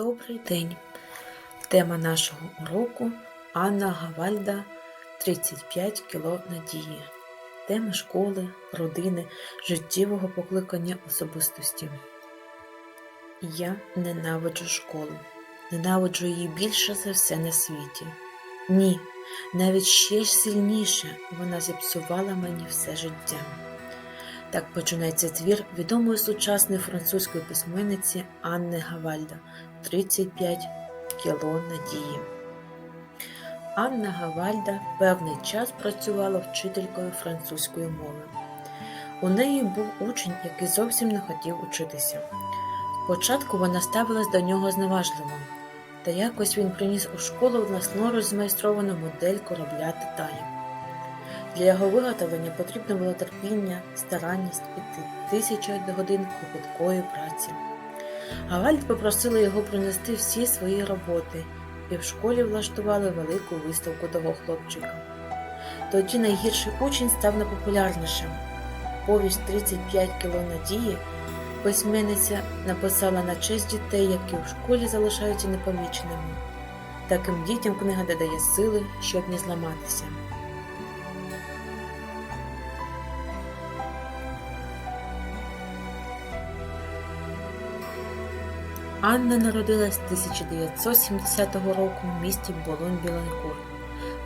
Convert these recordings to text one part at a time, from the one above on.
Добрий день! Тема нашого уроку Анна Гавальда 35 кіло надії. Тема школи, родини, життєвого покликання особистості. Я ненавиджу школу. Ненавиджу її більше за все на світі. Ні, навіть ще сильніше вона зіпсувала мені все життя. Так починається твір відомої сучасної французької письменниці Анни Гавальда 35 кіло надії. Анна Гавальда певний час працювала вчителькою французької мови. У неї був учень, який зовсім не хотів учитися. Спочатку вона ставилась до нього зневажливо, та якось він приніс у школу власноруч змайстровану модель корабля Титанік. Для його виготовлення потрібно було терпіння, старанність і тисячі годин кропіткої праці. Гавальд попросила його принести всі свої роботи, і в школі влаштували велику виставку того хлопчика. Тоді найгірший учень став найпопулярнішим. Повість 35 кіло надії письменниця написала на честь дітей, які в школі залишаються непоміченими. Таким дітям книга додає сили, щоб не зламатися. Анна народилась 1970 року в місті Болонь-Біланкур,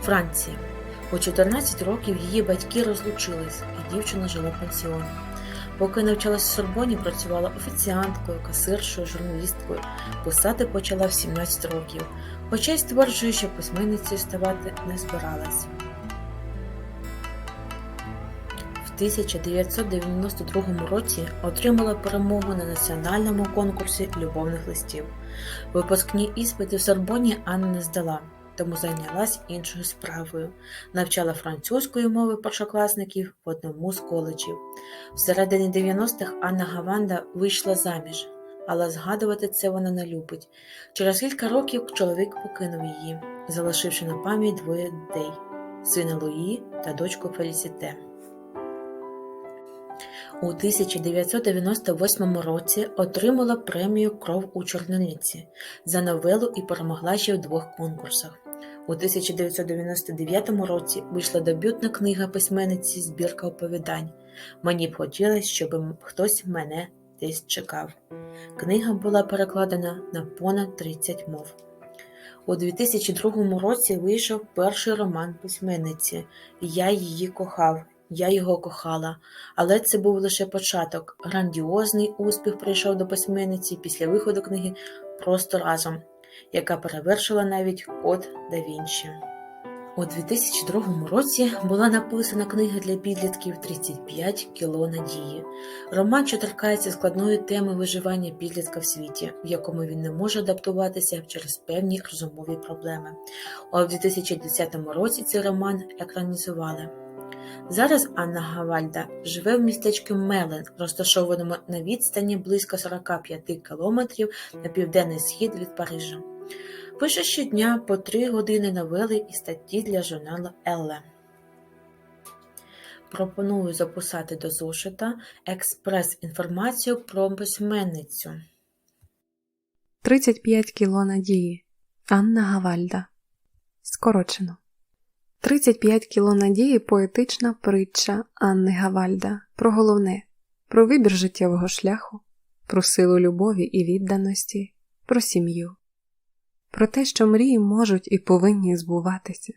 Франція. У 14 років її батьки розлучились, і дівчина жила в пансіоні. Поки навчалась в Сорбоні, працювала офіціанткою, касиршою, журналісткою. Писати почала в 17 років, хоча й стверджує, що письменницею ставати не збиралась. 1992 році отримала перемогу на національному конкурсі любовних листів. Випускні іспити в Сорбоні Анна не здала, тому зайнялась іншою справою. Навчала французької мови першокласників в одному з коледжів. В середині 90-х Анна Гаванда вийшла заміж, але згадувати це вона не любить. Через кілька років чоловік покинув її, залишивши на пам'ять двоє дітей сина Луї та дочку Фелісіте. У 1998 році отримала премію Кров у чорноліці за новелу і перемогла ще в двох конкурсах. У 1999 році вийшла дебютна книга письменниці Збірка оповідань. Мені б хотілося, щоб хтось мене десь чекав. Книга була перекладена на понад 30 мов. У 2002 році вийшов перший роман письменниці Я її кохав. Я його кохала, але це був лише початок. Грандіозний успіх прийшов до письменниці після виходу книги Просто разом, яка перевершила навіть код да Вінчі. У 2002 році була написана книга для підлітків 35 кіло надії. Роман, що торкається складної теми виживання підлітка в світі, в якому він не може адаптуватися через певні розумові проблеми. А в 2010 році цей роман екранізували. Зараз Анна Гавальда живе в містечку Мелен, розташованому на відстані близько 45 кілометрів на південний схід від Парижа. Пише щодня по три години новели і статті для журналу Елле. Пропоную записати до зошита експрес-інформацію про письменницю. 35 кіло надії. Анна Гавальда. Скорочено. 35 кіло надії поетична притча Анни Гавальда про головне, про вибір життєвого шляху, про силу любові і відданості, про сім'ю, про те, що мрії можуть і повинні збуватися.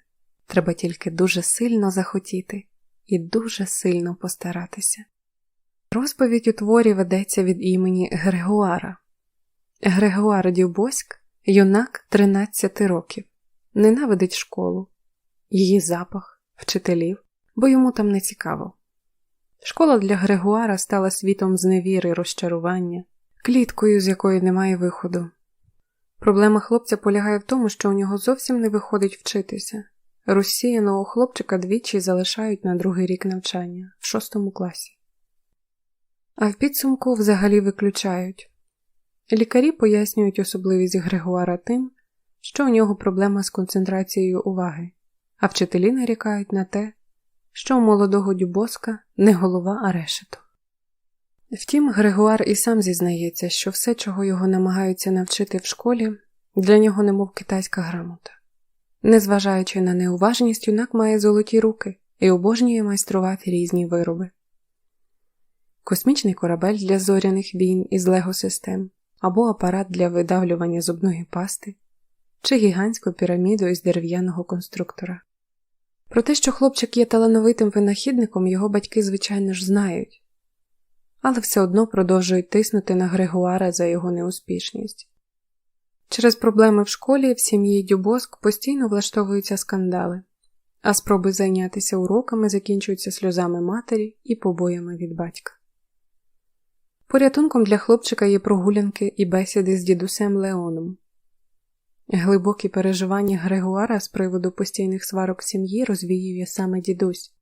Треба тільки дуже сильно захотіти і дуже сильно постаратися. Розповідь у творі ведеться від імені Грегуара. Грегуар Дюбоськ, юнак 13 років, ненавидить школу її запах, вчителів, бо йому там не цікаво. Школа для Грегуара стала світом зневіри, розчарування, кліткою, з якої немає виходу. Проблема хлопця полягає в тому, що у нього зовсім не виходить вчитися. Розсіяного хлопчика двічі залишають на другий рік навчання в шостому класі. А в підсумку взагалі виключають. Лікарі пояснюють особливість Грегуара тим, що у нього проблема з концентрацією уваги а вчителі нарікають на те, що у молодого Дюбоска не голова, а решето. Втім, Григуар і сам зізнається, що все, чого його намагаються навчити в школі, для нього немов китайська грамота. Незважаючи на неуважність, юнак має золоті руки і обожнює майструвати різні вироби. Космічний корабель для зоряних війн із лего-систем або апарат для видавлювання зубної пасти, чи гігантську піраміду із дерев'яного конструктора. Про те, що хлопчик є талановитим винахідником, його батьки, звичайно ж, знають, але все одно продовжують тиснути на Григуара за його неуспішність. Через проблеми в школі в сім'ї Дюбоск постійно влаштовуються скандали, а спроби зайнятися уроками закінчуються сльозами матері і побоями від батька. Порятунком для хлопчика є прогулянки і бесіди з дідусем Леоном. Глибокі переживання Грегуара з приводу постійних сварок сім'ї розвіює саме дідусь.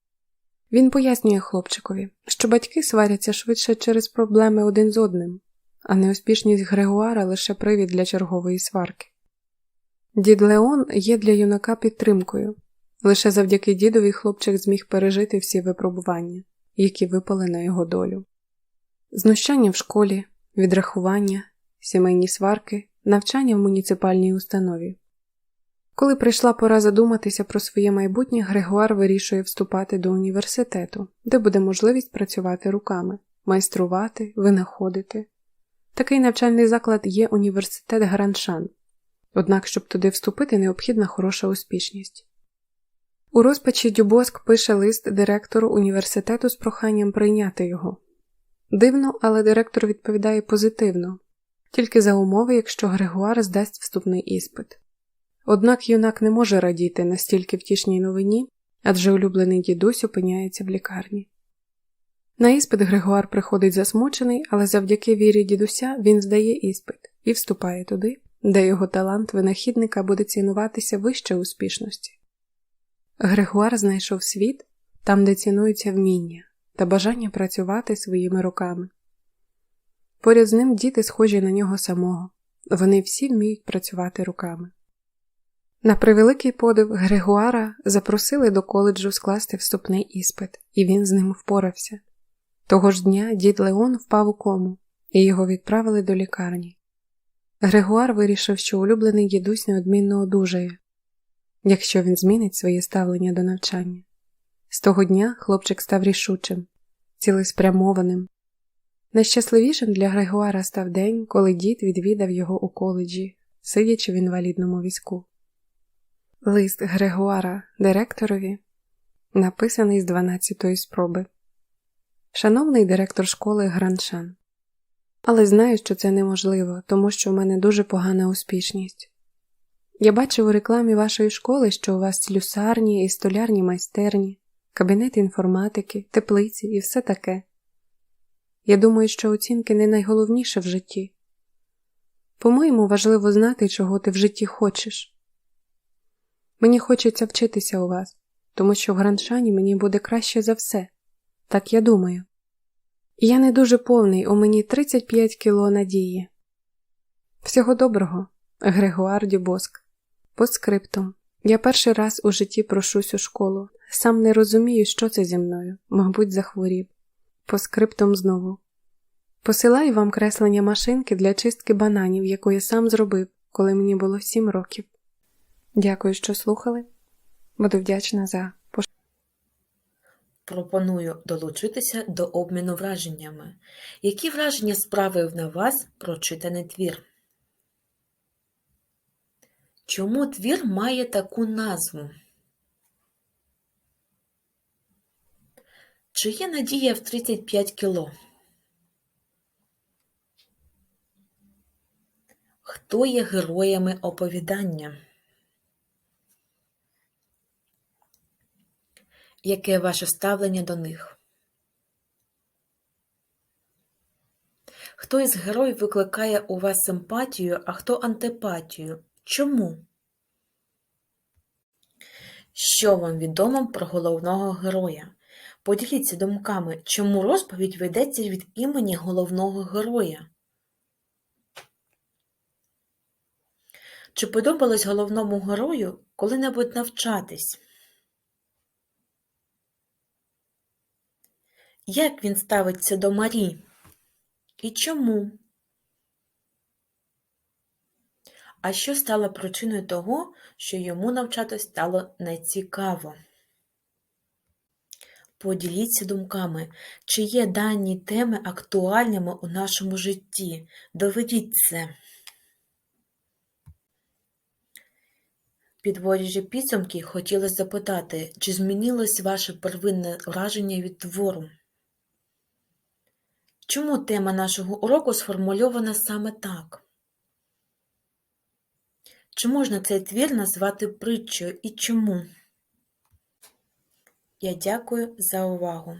Він пояснює хлопчикові, що батьки сваряться швидше через проблеми один з одним, а неуспішність Грегуара лише привід для чергової сварки. Дід Леон є для юнака підтримкою. Лише завдяки дідові хлопчик зміг пережити всі випробування, які випали на його долю. Знущання в школі, відрахування, сімейні сварки, навчання в муніципальній установі. Коли прийшла пора задуматися про своє майбутнє, Грегуар вирішує вступати до університету, де буде можливість працювати руками, майструвати, винаходити. Такий навчальний заклад є університет Граншан, однак, щоб туди вступити, необхідна хороша успішність. У розпачі Дюбоск пише лист директору університету з проханням прийняти його. Дивно, але директор відповідає позитивно, тільки за умови, якщо Грегуар здасть вступний іспит. Однак юнак не може радіти настільки втішній новині, адже улюблений дідусь опиняється в лікарні. На іспит Грегуар приходить засмучений, але завдяки вірі дідуся він здає іспит і вступає туди, де його талант винахідника буде цінуватися вище успішності. Грегуар знайшов світ там, де цінуються вміння та бажання працювати своїми руками. Поряд з ним діти схожі на нього самого, вони всі вміють працювати руками. На превеликий подив Грегуара запросили до коледжу скласти вступний іспит, і він з ним впорався. Того ж дня дід Леон впав у кому, і його відправили до лікарні. Грегуар вирішив, що улюблений дідусь неодмінно одужає, якщо він змінить своє ставлення до навчання. З того дня хлопчик став рішучим, цілеспрямованим. Найщасливішим для Грегуара став день, коли дід відвідав його у коледжі, сидячи в інвалідному візку. Лист Грегуара директорові, написаний з 12-ї спроби. Шановний директор школи Граншан. Але знаю, що це неможливо, тому що в мене дуже погана успішність. Я бачив у рекламі вашої школи, що у вас слюсарні і столярні майстерні, кабінет інформатики, теплиці і все таке. Я думаю, що оцінки не найголовніше в житті. По-моєму, важливо знати, чого ти в житті хочеш. Мені хочеться вчитися у вас, тому що в Граншані мені буде краще за все. Так я думаю. Я не дуже повний, у мені 35 кіло надії. Всього доброго, Грегуар Дюбоск. По скриптум. Я перший раз у житті прошусь у школу. Сам не розумію, що це зі мною, мабуть, захворів. По скриптум знову. Посилаю вам креслення машинки для чистки бананів, яку я сам зробив, коли мені було 7 років. Дякую, що слухали. Буду вдячна за Пропоную долучитися до обміну враженнями. Які враження справив на вас прочитаний твір? Чому твір має таку назву? Чи є надія в 35 кіло? Хто є героями оповідання? Яке ваше ставлення до них? Хто із героїв викликає у вас симпатію, а хто антипатію? Чому? Що вам відомо про головного героя? Поділіться думками, чому розповідь ведеться від імені головного героя? Чи подобалось головному герою коли-небудь навчатись? Як він ставиться до Марі? і чому? А що стало причиною того, що йому навчатись стало нецікаво? Поділіться думками, чи є дані теми актуальними у нашому житті. Доведіть це. Підводячи підсумки, хотілося запитати, чи змінилось ваше первинне враження від твору? Чому тема нашого уроку сформульована саме так? Чи можна цей твір назвати притчою і чому? Я дякую за увагу.